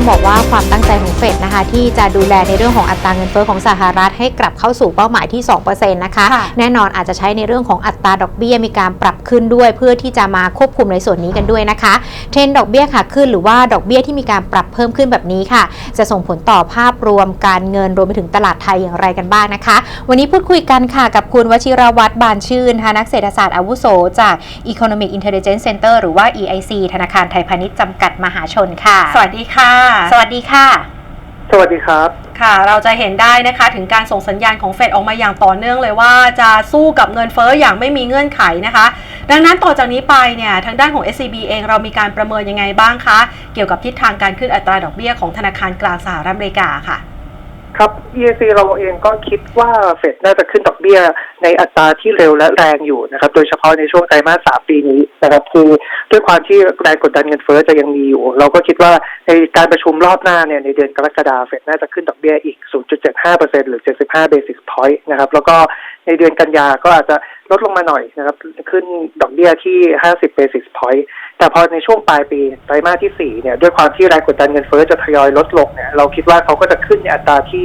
ต้องบอกว่าความตั้งใจของเฟดนะคะ ที่จะดูแลในเรื่องของอัตราเงินเฟ้อของสหรัฐให้กลับเข้าสู่เป้าหมายที่2%นะคะค่ะแน่นอนอาจจะใช้ในเรื่องของอัตราดอกเบี้ยมีการปรับขึ้นด้วยเพื่อที่จะมาควบคุมในส่วนนี้กันด้วยนะคะ เทรนด์ดอกเบี้ยขาขึ้นหรือว่าดอกเบี้ยที่มีการปรับเพิ่มขึ้นแบบนี้ค่ะ จะส่งผลต่อภาพรวมการเงินรวมไปถึงตลาดไทยอย่างไรกันบ้างนะคะ วันนี้พูดคุยกันค่ะกับคุณวชิรวัตรบานชื่นนะคะนักเศรษฐศาสตร์อาวุโสจาก Economic Intelligence Center หรือว่า EIC ธนาคารไทยพาณิชย์จำกัดมหาชนค่ะ สวัสดีค่ะสวัสดีค่ะ สวัสดีครับ ค่ะ เราจะเห็นได้นะคะถึงการส่งสัญญาณของเฟดออกมาอย่างต่อเนื่องเลยว่าจะสู้กับเงินเฟ้ออย่างไม่มีเงื่อนไขนะคะ ดังนั้นต่อจากนี้ไปเนี่ยทางด้านของ SCB เองเรามีการประเมินยังไงบ้างคะ เกี่ยวกับทิศทางการขึ้นอัตราดอกเบี้ยของธนาคารกลางสหรัฐอเมริกาค่ะ ครับ EAC เราเองก็คิดว่าเฟดน่าจะขึ้นดอกเบี้ยในอัตราที่เร็วและแรงอยู่นะครับ โดยเฉพาะในช่วงไตรมาสสามปีนี้นะครับ คือด้วยความที่แรงกดดันเงินเฟ้อจะยังมีอยู่ เราก็คิดว่าในการประชุมรอบหน้าเนี่ยในเดือนกรกฎาคมเฟดน่าจะขึ้นดอกเบี้ยอีก 0.75%หรือ 75 basis point นะครับ แล้วก็ในเดือนกันยาก็อาจจะลดลงมาหน่อยนะครับ ขึ้นดอกเบี้ยที่ 50 basis point แต่พอในช่วงปลายปีไตรมาสที่ 4 เนี่ย ด้วยความที่แรงกดดันเงินเฟ้อจะทยอยลดลงเนี่ย เราคิดว่าเขาก็จะขึ้นในอัตราที่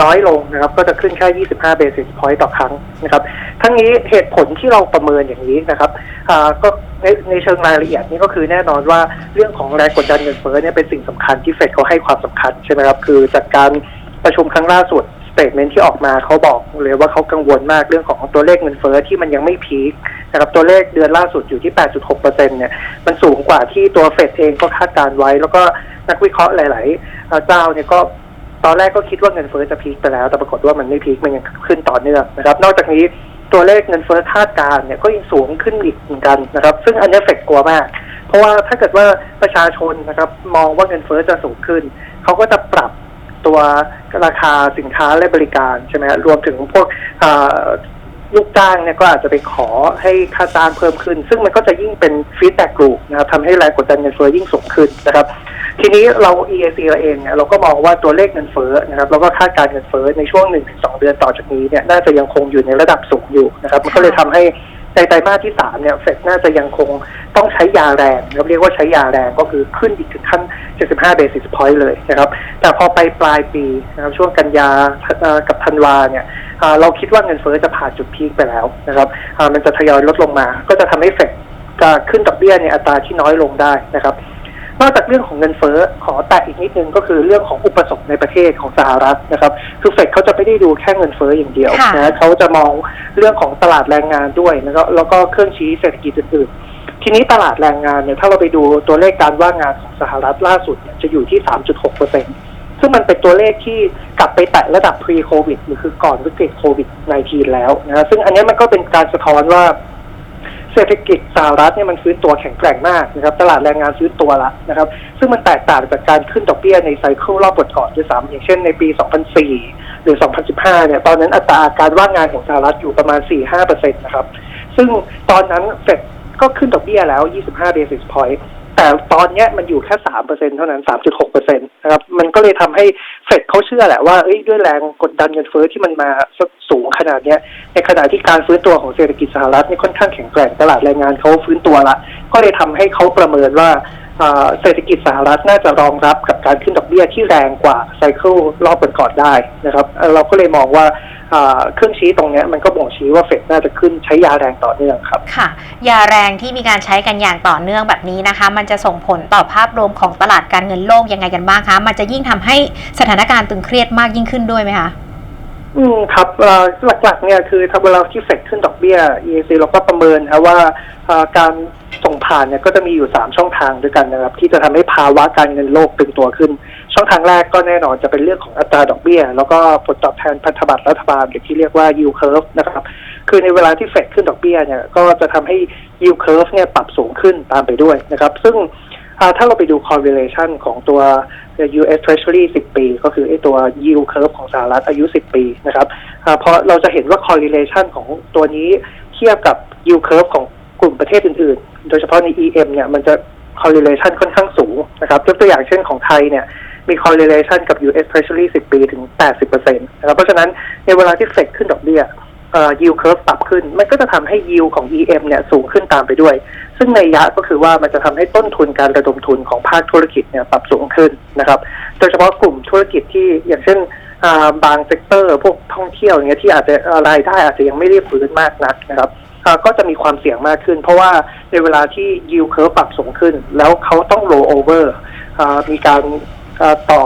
น้อยลงนะครับ ก็จะขึ้นแค่ 25 basis point ต่อครั้งนะครับ ทั้งนี้เหตุผลที่เราประเมินอย่างนี้นะครับก็ในในเชิงรายละเอียดนี่ก็คือแน่นอนว่าเรื่องของแรงกดดันเงินเฟ้อเนี่ยเป็นสิ่งสำคัญที่เฟดเขาให้ความสำคัญใช่ไหมครับ คือจากการประชุมครั้งล่าสุดสเตทเมนที่ออกมาเขาบอกเลยว่าเขากังวลมากเรื่องของตัวเลขเงินเฟ้อที่มันยังไม่พีค นะครับตัวเลขเดือนล่าสุดอยู่ที่ 8.6%เนี่ยมันสูงกว่าที่ตัวเฟดเองก็คาดการไว้ แล้วก็นักวิเคราะห์หลาย ๆ เจ้าเนี่ยก็ตอนแรกก็คิดว่าเงินเฟ้อจะพีคไปแล้ว แต่ปรากฏว่ามันไม่พีคมันยังขึ้นต่อเนื่องนะครับ นอกจากนี้ตัวเลขเงินเฟ้อคาดการ์เนี่ยก็ยังสูงขึ้นอีกเหมือนกันนะครับ ซึ่งอันนี้เฟกกลัวมาก เพราะว่าถ้าเกิดว่าประชาชนนะครับมองว่าเงินเฟ้อจะสูงขึ้น เขาก็จะปรับตัวราคาสินค้าและบริการใช่ไหมรวมถึงพวก ลูกจ้างเนี่ยก็อาจจะไปขอให้ค่าจ้างเพิ่มขึ้น ซึ่งมันก็จะยิ่งเป็นฟีดแบ็กลูนะครับทำให้แรงกดดันเงินเฟ้อยิ่งสูงขึ้นนะครับ ทีนี้เรา EAC เราเองเนี่ยเราก็มองว่าตัวเลขเงินเฟ้อนะครับแล้วก็คาดการเงินเฟ้อในช่วง 1-2 เดือนต่อจากนี้เนี่ยน่าจะยังคงอยู่ในระดับสูงอยู่นะครับมันก็เลยทำให้ ในไตรมาสที่สามเนี่ยเฟดน่าจะยังคงต้องใช้ยาแรงนะครับเรียกว่าใช้ยาแรงก็คือขึ้นอีกถึงขั้น 75 basis point เลยนะครับ แต่พอไปปลายปีนะครับช่วงกันยากับธันวาเนี่ยเราคิดว่าเงินเฟ้อจะผ่านจุดพีคไปแล้วนะครับมันจะทยอยลดลงมา ก็จะทำให้เฟดจะขึ้นดอกเบี้ยในอัตราที่น้อยลงได้นะครับ นอกจากเรื่องของเงินเฟ้อขอแตะอีกนิดนึงก็คือเรื่องของอุปสงค์ในประเทศของสหรัฐนะครับคือเฟดเขาจะไม่ได้ดูแค่เงินเฟ้ออย่างเดียวค่ะนะเขาจะมองเรื่องของตลาดแรงงานด้วยแล้วก็แล้วก็เครื่องชี้เศรษฐกิจอื่นๆทีนี้ตลาดแรงงานเนี่ยถ้าเราไปดูตัวเลขการว่างงานของสหรัฐล่าสุดเนี่ยจะอยู่ที่ 3.6เปอร์เซ็นซึ่งมันเป็นตัวเลขที่กลับไปแตะระดับ pre covid หรือคือก่อนวิกฤตโควิด -19 แล้วนะซึ่งอันนี้มันก็เป็นการสะท้อนว่าเศรษฐกิจสหรัฐเนี่ยมันฟื้นตัวแข็งแกร่งมากนะครับตลาดแรงงานฟื้นตัวละนะครับ ซึ่งมันแตกต่างจากการขึ้นดอกเบี้ยในไซเคิลรอบก่อนด้วยซ้ำอย่างเช่นในปี 2004 หรือ 2015 เนี่ยตอนนั้นอัตราการว่างงานของสหรัฐอยู่ประมาณ 4-5%นะครับซึ่งตอนนั้นเฟดก็ขึ้นดอกเบี้ยแล้ว 25 basis point แต่ตอนเนี้ยมันอยู่แค่ 3%เท่านั้น 3.6%นะครับ มันก็เลยทำให้ เฟดเขาเชื่อแหละว่าเอ้ยด้วยแรงกดดันเงินเฟ้อที่มันมาสูงขนาดเนี้ย ในขณะที่การฟื้นตัวของเศรษฐกิจสหรัฐนี่ค่อนข้างแข็งแกร่งตลาดแรงงานเขาฟื้นตัวละ ก็เลยทำให้เขาประเมินว่าเศรษฐกิจสหรัฐน่าจะรองรับกับการขึ้นดอกเบี้ยที่แรงกว่าไซเคิลรอบก่อนๆได้นะครับ เราก็เลยมองว่า เครื่องชี้ตรงเนี้ยมันก็บ่งชี้ว่าเฟดน่าจะขึ้นใช้ยาแรงต่อเนื่องครับ ค่ะ ยาแรงที่มีการใช้กันอย่างต่อเนื่องแบบนี้นะคะ มันจะส่งผลต่อภาพรวมของตลาดการเงินโลกยังไงกันบ้างคะ มันจะยิ่งทำให้สถานการณ์ตึงเครียดมากยิ่งขึ้นด้วยไหมคะอืมครับเอ่อหลักๆเนี่ยคือถ้าเวลาที่เฟดขึ้นดอกเบี้ย EAC เราก็ประเมินนะว่าเอ่อการส่งผ่านเนี่ยก็จะมีอยู่ 3 ช่องทางด้วยกันนะครับ ที่จะทำให้ภาวะการเงินโลกตึงตัวขึ้น ช่องทางแรกก็แน่นอนจะเป็นเรื่องของอัตราดอกเบี้ย แล้วก็ผลตอบแทนพันธบัตรรัฐบาลหรือที่เรียกว่า yield curve นะครับ คือในเวลาที่เฟดขึ้นดอกเบี้ยเนี่ยก็จะทำให้ yield curve เนี่ยปรับสูงขึ้นตามไปด้วยนะครับ ซึ่งถ้าเราไปดู correlation ของตัว US Treasury 10 ปี ก็คือไอ้ตัว yield curve ของสหรัฐอายุ 10 ปีนะครับเพราะเราจะเห็นว่า correlation ของตัวนี้เทียบกับ yield curve ของกลุ่มประเทศอื่นๆ โดยเฉพาะใน EM เนี่ยมันจะ correlation ค่อนข้างสูงนะครับยกตัวอย่างเช่นของไทยเนี่ย มี correlation กับ US Treasury 10 ปีถึง 80%นะครับเพราะฉะนั้นในเวลาที่เฟดขึ้นดอกเบี้ยเอ่อ yield curve ปรับขึ้น มันก็จะทำให้ yield ของ EM เนี่ยสูงขึ้นตามไปด้วย ซึ่งในยะก็คือว่ามันจะทำให้ต้นทุนการระดมทุนของภาคธุรกิจเนี่ยปรับสูงขึ้นนะครับ โดยเฉพาะกลุ่มธุรกิจที่อย่างเช่นบางเซกเตอร์พวกท่องเที่ยวเงี้ยที่อาจจะรายได้อาจจะยังไม่ได้ฟื้นมากนักนะครับก็จะมีความเสี่ยงมากขึ้น เพราะว่าในเวลาที่ yield curve ปรับสูงขึ้น แล้วเขาต้อง roll over อมีการ ต่อ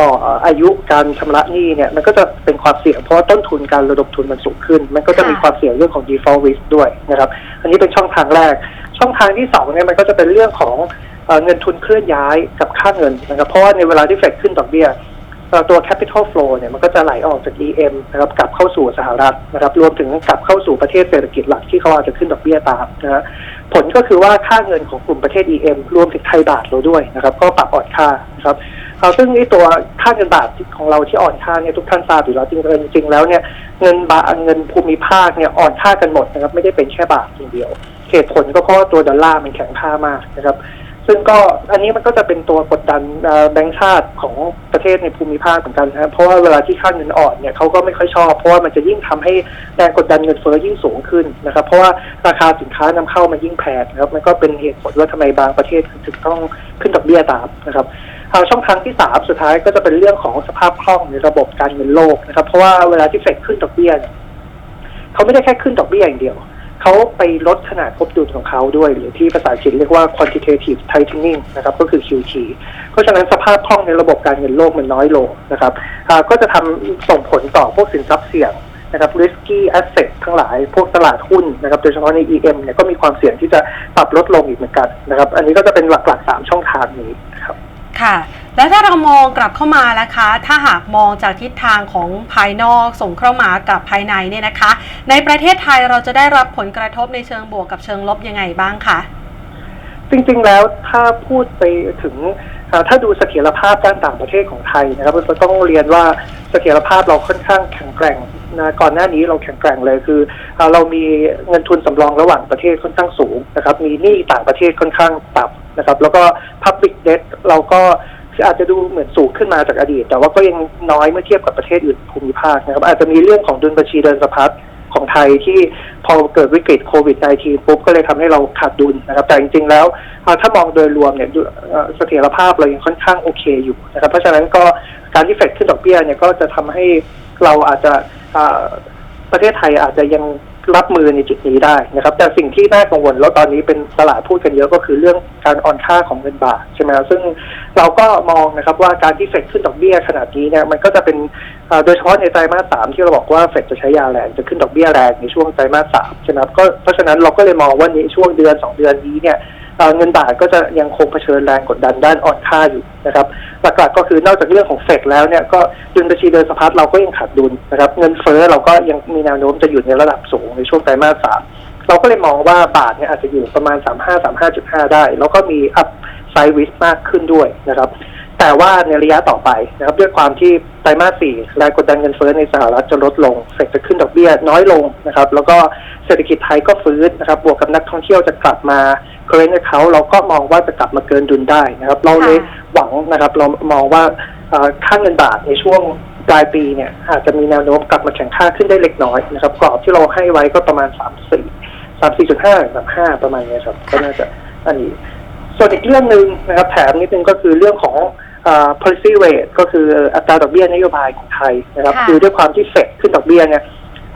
ต่ออายุการชำระหนี้เนี่ยมันก็จะเป็นความเสี่ยงเพราะว่าต้นทุนการระดมทุนมันสูงขึ้น มันก็จะมีความเสี่ยงเรื่องของ default risk ด้วยนะครับ อันนี้เป็นช่องทางแรก ช่องทางที่สองเนี่ยมันก็จะเป็นเรื่องของเอเงินทุนเคลื่อนย้ายกับค่าเงินนะครับเพราะว่าในเวลาที่เฟดขึ้นดอกเบี้ยตัว capital flow เนี่ยมันก็จะไหลออกจาก EM นะครับกลับเข้าสู่สหรัฐนะครับรวมถึงกลับเข้าสู่ประเทศเศรษฐกิจหลักที่เขาอาจจะขึ้นดอกเบี้ยตามนะฮะผลก็คือว่าค่าเงินของกลุ่มประเทศ EM รวมถึงไทยบาทเราด้วยนะครับ ก็ปรับอ่อนค่านะครับ เอ่อซึ่งไอ้ตัวค่าเงินบาทของเราที่อ่อนค่าเนี่ยทุกท่านทราบอยู่แล้วจริงๆแล้วเนี่ยเงินบาทเงินภูมิภาคเนี่ยอ่อนค่ากันหมดนะครับไม่ได้เป็นแค่บาทอย่างเดียวเหตุผลก็เพราะว่าตัวดอลลาร์มันแข็งค่ามากนะครับ ซึ่งก็อันนี้มันก็จะเป็นตัวกดดันแบงก์ชาติของประเทศในภูมิภาคเหมือนกันนะครับเพราะว่าเวลาที่ค่าเงินอ่อนเนี่ยเขาก็ไม่ค่อยชอบ เพราะว่ามันจะยิ่งทำให้แรงกดดันเงินเฟ้อยิ่งสูงขึ้นนะครับ เพราะว่าราคาสินค้านำเข้ามันยิ่งแพงนะครับมันก็เป็นเหตุผลว่าทำไมบางประเทศถึงต้องขึ้นดอกเบี้ยตามนะครับ เอาช่องทางที่สามสุดท้ายก็จะเป็นเรื่องของสภาพคล่องในระบบการเงินโลกนะครับ เพราะว่าเวลาที่เฟดขึ้นดอกเบี้ยเขาไม่ได้แค่ขึ้นดอกเบี้ยอย่างเดียว เขาไปลดขนาดงบดุลของเขาด้วย หรือที่ภาษาอังกฤษเรียกว่า quantitative tightening นะครับ ก็คือ QT เพราะฉะนั้นสภาพคล่องในระบบการเงินโลกมันน้อยลงนะครับก็จะทำส่งผลต่อพวกสินทรัพย์เสี่ยงนะครับ risky asset ทั้งหลาย พวกตลาดหุ้นนะครับ โดยเฉพาะใน EM เนี่ยก็มีความเสี่ยงที่จะปรับลดลงอีกเหมือนกันนะครับ อันนี้ก็จะเป็นหลักๆสามช่องทางนี้ ค่ะ แล้วถ้าเรามองกลับเข้ามานะคะ ถ้าหากมองจากทิศทางของภายนอกส่งเข้ามากับภายในเนี่ยนะคะ ในประเทศไทยเราจะได้รับผลกระทบในเชิงบวกกับเชิงลบยังไงบ้างคะจริงๆแล้วถ้าพูดไปถึงถ้าดูเสถียรภาพด้านต่างประเทศของไทยนะครับเราต้องเรียนว่าเสถียรภาพเราค่อนข้างแข็งแกร่งนะก่อนหน้านี้เราแข็งแกร่งเลยคือ เรามีเงินทุนสำรองระหว่างประเทศค่อนข้างสูงนะครับมีหนี้ต่างประเทศค่อนข้างต่ำ นะครับ แล้วก็ public debt เราก็อาจจะดูเหมือนสูงขึ้นมาจากอดีต แต่ว่าก็ยังน้อยเมื่อเทียบกับประเทศอื่นภูมิภาคนะครับ อาจจะมีเรื่องของดุลบัญชีเดินสะพัดของไทยที่พอเกิดวิกฤตโควิด -19 ปุ๊บก็เลยทำให้เราขาดดุลนะครับ แต่จริงๆแล้วถ้ามองโดยรวมเนี่ยเสถียรภาพเรายังค่อนข้างโอเคอยู่นะครับ เพราะฉะนั้นก็การที่เฟดขึ้นดอกเบี้ยเนี่ยก็จะทำให้เราอาจจะประเทศไทยอาจจะยัง รับมือในจุดนี้ได้นะครับ แต่สิ่งที่น่ากังวลแล้วตอนนี้เป็นตลาดพูดกันเยอะก็คือเรื่องการอ่อนค่าของเงินบาทใช่ไหมครับซึ่งเราก็มองนะครับว่าการที่เฟดขึ้นดอกเบี้ยขนาดนี้เนี่ยมันก็จะเป็นโดยเฉพาะในไตรมาสสามที่เราบอกว่าเฟดจะใช้ยาแรงจะขึ้นดอกเบี้ยแรงในช่วงไตรมาสสามใช่ไหมครับก็เพราะฉะนั้นเราก็เลยมองว่าในช่วงเดือนสองเดือนนี้เนี่ย เงินบาทก็จะยังคงเผชิญแรงกดดันด้านอ่อนค่าอยู่นะครับหลักๆก็คือนอกจากเรื่องของเฟดแล้วเนี่ยก็ดุลบัญชีเดินสะพัดเราก็ยังขาดดุลนะครับเงินเฟ้อเราก็ยังมีแนวโน้มจะอยู่ในระดับสูงในช่วงไตรมาสสามเราก็เลยมองว่าบาทเนี่ยอาจจะอยู่ประมาณ 35 35.5 ได้ แล้วก็มีอัพไซด์วิสมากขึ้นด้วยนะครับ แต่ว่าในระยะต่อไปนะครับด้วยความที่ไตรมาสสี่แรงกดดันเงินเฟ้อในสหรัฐจะลดลงเฟดจะขึ้นดอกเบี้ยน้อยลงนะครับ แล้วก็เศรษฐกิจไทยก็ฟื้นนะครับ บวกกับนักท่องเที่ยวจะกลับมา current account เราก็มองว่าจะกลับมาเกินดุลได้นะครับ เราเลยหวังนะครับ เรามองว่าค่าเงินบาทในช่วงปลายปีเนี่ยอาจจะมีแนวโน้มกลับมาแข็งค่าขึ้นได้เล็กน้อยนะครับกรอบที่เราให้ไว้ก็ประมาณสามสี่สามสี่จุดห้าสามห้าประมาณเนี้ยครับก็น่าจะอันนี้ ส่วนอีกเรื่องหนึ่งนะครับแถมนิดนึงก็คือเรื่องของ policy rate ก็คืออัตราดอกเบี้ยนโยบายของไทยนะครับค่ะคือด้วยความที่เฟดขึ้นดอกเบี้ยเนี่ย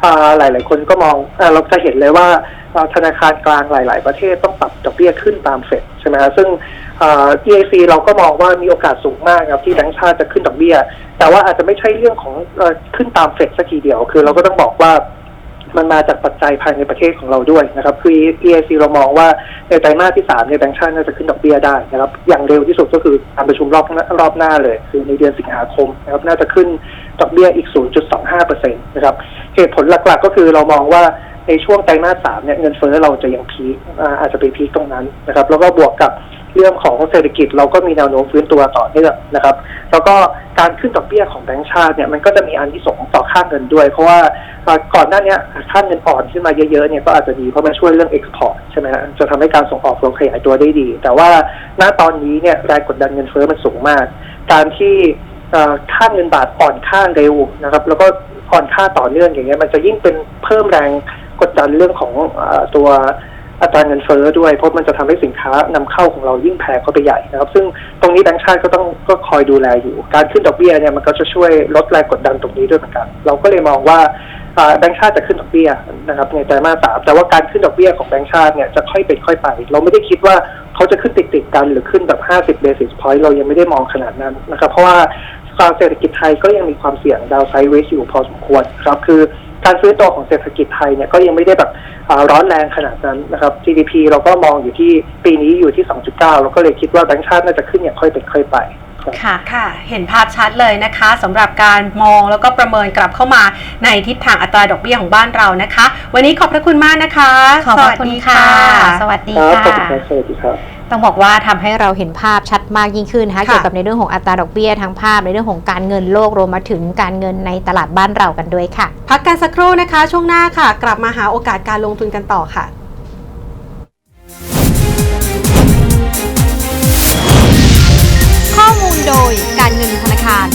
อ่าหลายๆคนก็มองอาเราจะเห็นเลยว่าอ่าธนาคารกลางหลาย ๆ ประเทศต้องปรับดอกเบี้ยขึ้นตามเฟดใช่ไหมฮะซึ่งอ่า EAC เราก็มองว่ามีโอกาสสูงมากครับที่แบงก์ชาติจะขึ้นดอกเบี้ย แต่ว่าอาจจะไม่ใช่เรื่องของเออขึ้นตามเฟดสักทีเดียว คือเราก็ต้องบอกว่า มันมาจากปัจจัยภายในประเทศของเราด้วยนะครับคือ EAC เรามองว่าในไตรมาสที่3เนี่ยแบงก์ชาติน่าจะขึ้นดอกเบี้ยได้นะครับอย่างเร็วที่สุดก็คือการประชุมรอบรอบหน้าเลย คือในเดือนสิงหาคมนะครับน่าจะขึ้นดอกเบี้ยอีก 0.25%นะครับเหตุผลหลักๆก็คือเรามองว่าในช่วงไตรมาส3เนี่ยเงินเฟ้อเราจะยังพีคอ่าอาจจะไปพีคตรงนั้นนะครับแล้วก็บวกกับ เรื่องของเศรษฐกิจเราก็มีแนวโน้มฟื้นตัวต่อเนื่องนะครับ แล้วก็การขึ้นดอกเบี้ยของแบงก์ชาติเนี่ยมันก็จะมีอันที่ส่งต่อค่าเงินด้วย เพราะว่าก่อนหน้านี้ค่าเงินอ่อนขึ้นมาเยอะๆเนี่ยก็อาจจะดีเพราะมันช่วยเรื่องเอ็กซ์พอร์ตใช่ไหมฮะจะทำให้การส่งออกเราขยายตัวได้ดี แต่ว่าณตอนนี้เนี่ยแรงกดดันเงินเฟ้อมันสูงมาก การที่ค่าเงินบาทอ่อนค่าเร็วนะครับ แล้วก็อ่อนค่าต่อเนื่องอย่างเงี้ยมันจะยิ่งเป็นเพิ่มแรงกดดันเรื่องของอตัว อัตราเงินเฟ้อด้วยเพราะมันจะทำให้สินค้านำเข้าของเรายิ่งแพงเข้าไปใหญ่นะครับ ซึ่งตรงนี้แบงก์ชาติก็ต้องก็คอยดูแลอยู่ การขึ้นดอกเบี้ยเนี่ยมันก็จะช่วยลดแรงกดดันตรงนี้ด้วยเหมือนกัน เราก็เลยมองว่าแบงก์ชาติจะขึ้นดอกเบี้ยนะครับในไตรมาสสามแต่ว่าการขึ้นดอกเบี้ยของแบงก์ชาติเนี่ยจะค่อยเป็นค่อยไป เราไม่ได้คิดว่าเขาจะขึ้นติดๆกันหรือขึ้นแบบ 50 basis point เรายังไม่ได้มองขนาดนั้นนะครับ เพราะว่าเศรษฐกิจไทยก็ยังมีความเสี่ยงดาวไซด์เวสอยู่พอสมควรครับคือการฟื้นตัวของเศรษฐกิจไทยเนี่ยก็ยังไม่ได้แบบ ร้อนแรงขนาดนั้นนะครับ GDP เราก็มองอยู่ที่ปีนี้อยู่ที่ 2.9 เราก็เลยคิดว่าแบงก์ชาติน่าจะขึ้นอย่างค่อยเป็นค่อยไปครับค่ะค่ะ เห็นภาพชัดเลยนะคะสำหรับการมองแล้วก็ประเมินกลับเข้ามาในทิศทางอัตราดอกเบี้ยของบ้านเรานะคะ วันนี้ขอบพระคุณมากนะคะ ขอบพระคุณค่ะ สวัสดีครับค่ะขอบคุณครับสวัสดีครับ ต้องบอกว่าทำให้เราเห็นภาพชัดมากยิ่งขึ้นนะคะเกี่ยวกับในเรื่องของอัตราดอกเบี้ยทั้งภาพในเรื่องของการเงินโลกรวมมาถึงการเงินในตลาดบ้านเรากันด้วยค่ะ พักกันสักครู่นะคะ ช่วงหน้าค่ะ กลับมาหาโอกาสการลงทุนกันต่อค่ะข้อมูลโดยการเงินธนาคาร